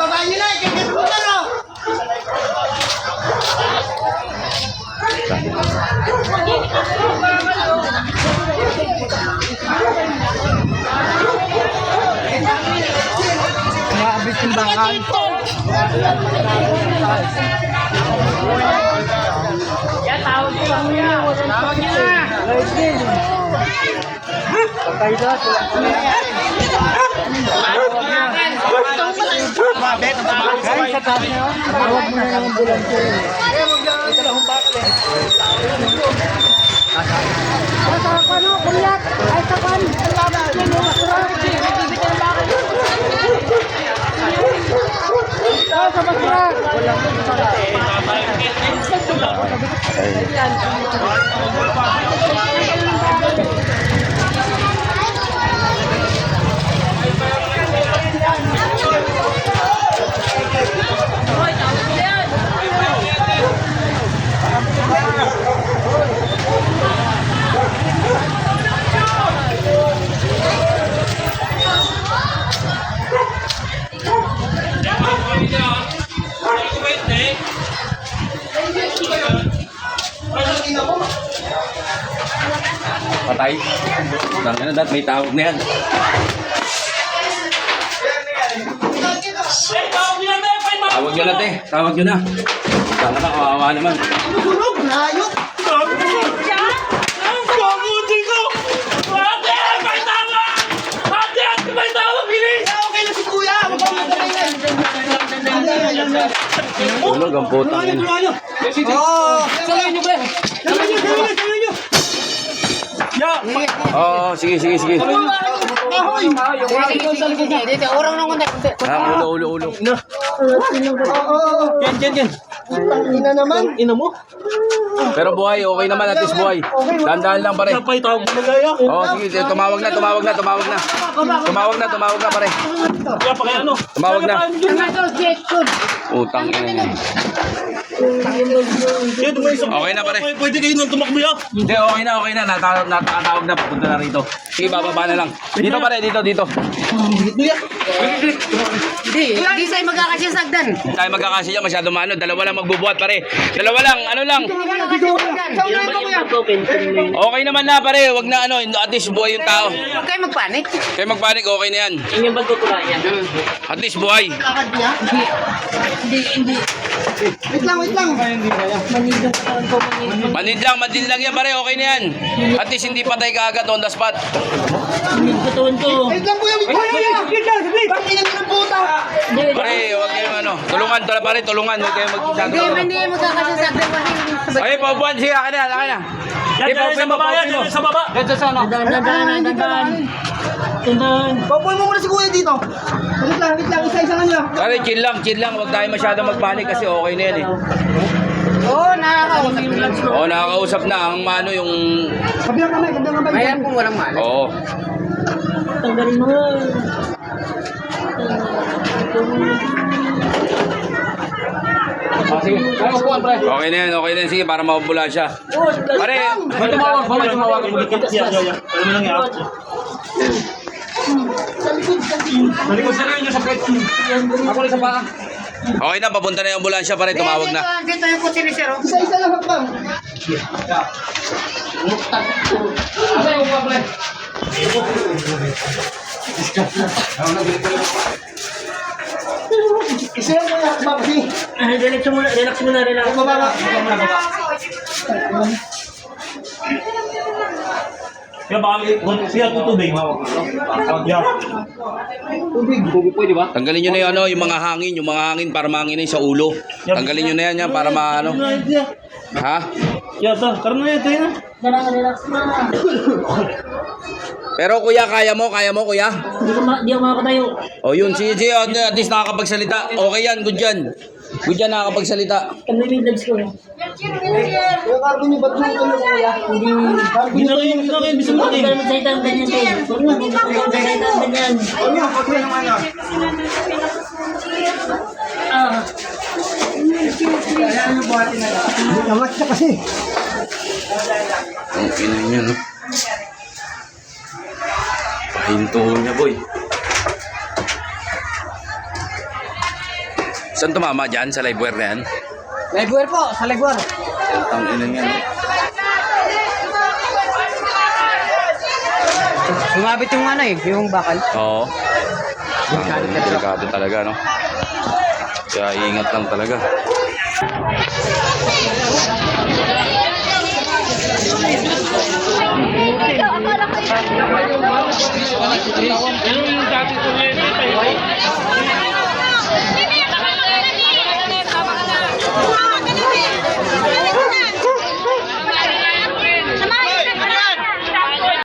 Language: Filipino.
Babaan nyo na, ikakit mo na, no? Umaabit yung bakal. Patay na, Guys, sa taas niya, tawag mo na yung ambulansya. Ito lang, bakal eh. Sa ano, kuliyak. Ay, sa kan. Yung masura. Oh, sa basura. Patay. Tangin na, dat may tawag na yan. Tawag nyo na, te. Tawag nyo na. Sana na, kawawa naman. Tulog, hayop. Na. Tulog ang putang yun. Oo. Saluhin nyo, pre. Saluhin nyo, saluhin nyo, Oo, sige, sige, sige. Kahoy. Dito, orang kunti. Ha, ulo, ulo, ulo. Oo. Yan, yan, yan. Ina naman. Ina mo. Pero buhay, okay naman, at least buhay. Dahan-dahan lang pare. Kapay, tawag mo na gaya. Oo, sige, tumawag na, tumawag na, tumawag na. Tumawag na, tumawag na pare. Kaya pa kaya ano? Tumawag na. Ano, Jason? Utang yan. Yan. Okay na, pare. Pwede kayo nang tumakbo yan. Hindi, okay na, okay na. Nata natakatawag na, papunta na rito. Sige, bababa na lang. Dito pare, dito, dito. Hindi, hindi sa'yo magkakasya sagdan. Hindi tayo magkakasya dyan, masyado maano. Dalawa lang magbubuhat pare. Dalawa lang, ano lang. Okay naman na pare, wag na ano, at least buhay yung tao. Huwag kayo magpanik. Kayo magpanik, okay na yan. Yung ba tutulayan? At least buhay. Lakad niya. Hindi, hindi. Wait lang, wait lang. Manid lang, manid lang yan pare, okay na yan. At least hindi patay ka agad on the spot. Katawan ko. Wait lang, kuya. Wait lang, kuya. Wait lang, wait. Pangina ng puta. Pare, wag kayong ano, tulungan, tula pare, tulungan, wag kayong magsasabi. Hindi, hindi kasi Ay, paupuan, sige, akin na, akin na. Yan, yan, sa baba yan, yan, sa baba. Dito sa ano? Dandan, dandan. Dandan. Papuin mo muna si kuya dito. Wait lang, wait lang. Isa-isa lang niya. Pare, chill lang, chill lang, wag tayo masyado magpanik kasi okay na yan eh. Oo, nakakausap mo lang. Oo, nakakausap na ang mano yung... Kabilang kamay, kabilang kamay. Ayan kung walang malas. Oo. Tanggalin mo. sige. Ay, upuan, pre. Okay na yan, okay na yan. Sige, para maubula siya. Pare, may tumawag, tumawag. Yan, yan, yan. Alam mo lang yan. Malikod sa rin sa pet. Ako rin sa paa. Okay na, papunta na yung ambulansya, pare. Tumawag na. Dito, dito yung kutsi ni Sir. oh. Isa-isa lang hakbang. Isa lang kuya hakbang kasi. Relax mo na, relax mo na, relax. Bababa. Bababa. Kaya baka, siya tutubig. Yan. Tanggalin nyo na yung, ano, yung mga hangin, yung mga hangin para mangin sa ulo. Tanggalin nyo na yan, yan para maano. Ha? Yan, ta. Karoon na yan, tayo na. Pero kuya, kaya mo, kaya mo kuya? Hindi ko ma- di ako makakatayo. O yun, sige, sige, at at least nakakapagsalita. Okay yan, good yan. Yan, nakakapagsalita. Kami may legs ko. Kuya Carlo niyo ba't yung tulog kuya? Hindi. Hindi na kayo, hindi na kayo, bisa mo kayo. Magsalita ang ganyan kayo. Magsalita ang ganyan. Ano? Pag kuya naman ah. Ah. Namat siya kasi. Ang ina niya, no? Pahinto niya, boy. Saan tumama dyan? Sa live wire na yan? Ligware po, sa ligware. Ang ina nga. no? Sumabit yung ano eh, yung bakal. Oo. Ang delikado talaga, no? Kaya ingat lang talaga. Ikaw, akala ko